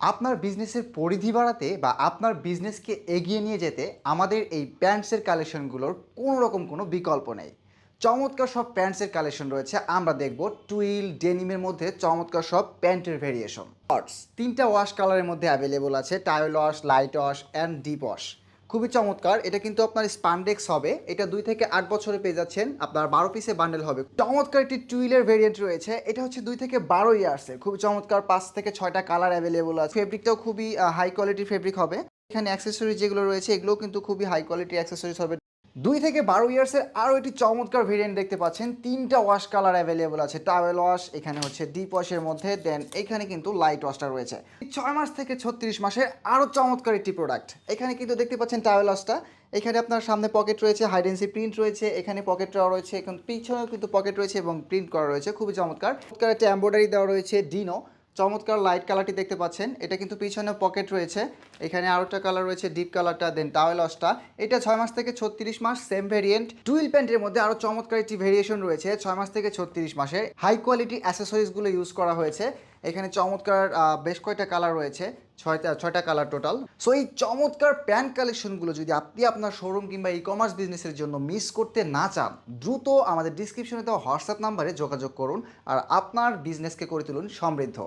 আপনার বিজনেসের পরিধি বাড়াতে বা আপনার বিজনেসকে এগিয়ে নিয়ে যেতে আমাদের এই প্যান্টসের কালেকশনগুলোর কোনো রকম কোনো বিকল্প নেই। চমৎকার সব প্যান্টসের কালেকশন রয়েছে। আমরা দেখব টুইল ডেনিমের মধ্যে চমৎকার সব প্যান্টের ভেরিয়েশন তিনটা ওয়াশ কালারের মধ্যে অ্যাভেলেবল আছে। Towel wash light wash and deep wash খুবই চমৎকার। এটা কিন্তু আপনার স্পান্ডেক্স হবে। এটা দুই থেকে আট বছরে পেয়ে যাচ্ছেন। আপনার বারো পিসে বান্ডেল হবে। চমৎকার একটি টুইলের ভেরিয়েন্ট রয়েছে। এটা হচ্ছে দুই থেকে বারো ইয়ার্সের খুবই চমৎকার। পাঁচ থেকে ছয়টা কালার অ্যাভেলেবল আছে। ফেব্রিকটাও খুবই হাই কোয়ালিটির ফেব্রিক হবে। এখানে অ্যাক্সেসরি যেগুলো রয়েছে, এগুলোও কিন্তু খুবই হাই কোয়ালিটির অ্যাক্সেসরিজ হবে। দুই থেকে বারো ইয়ার্সের আরও একটি চমৎকার ভেরিয়েন্ট দেখতে পাচ্ছেন। তিনটা ওয়াশ কালার অ্যাভেলেবল আছে। টাওয়েল ওয়াশ এখানে হচ্ছে ডিপ ওয়াশের মধ্যে দেন এখানে কিন্তু লাইট ওয়াশটা রয়েছে। ছয় মাস থেকে ছত্রিশ মাসের আরও চমৎকার একটি প্রোডাক্ট এখানে কিন্তু দেখতে পাচ্ছেন টাওয়েল ওয়াশটা এখানে আপনার সামনে পকেট রয়েছে হাইডেন্সি প্রিন্ট রয়েছে। এখানে পকেট দেওয়া রয়েছে, এখন পিছনেও কিন্তু পকেট রয়েছে এবং প্রিন্ট করা রয়েছে। খুবই চমৎকার। একটা এম্ব্রয়ডারি দেওয়া রয়েছে ডিনো চমৎকার লাইট কালারটি দেখতে পাচ্ছেন। এটা কিন্তু পিছনে পকেট রয়েছে। এখানে আরও একটা কালার রয়েছে ডিপ কালারটা দেন টাওয়েল ওয়াশটা এটা ছয় মাস থেকে ছত্রিশ মাস সেম ভেরিয়েন্ট টুইল প্যান্টের মধ্যে আরও চমৎকার একটি ভেরিয়েশন রয়েছে, ছয় মাস থেকে ছত্রিশ মাসের। হাই কোয়ালিটি অ্যাসেসরিজগুলো ইউজ করা হয়েছে। এখানে চমৎকার বেশ কয়টা কালার রয়েছে, ছয়টা ছয়টা কালার টোটাল সো এই চমৎকার প্যান্ট কালেকশনগুলো যদি আপনি আপনার শোরুম কিংবা ই কমার্স বিজনেসের জন্য মিস করতে না চান, দ্রুত আমাদের ডিসক্রিপশনে দেওয়া হোয়াটসঅ্যাপ নাম্বারে যোগাযোগ করুন। আর আপনার বিজনেসকে করে তুলুন সমৃদ্ধ।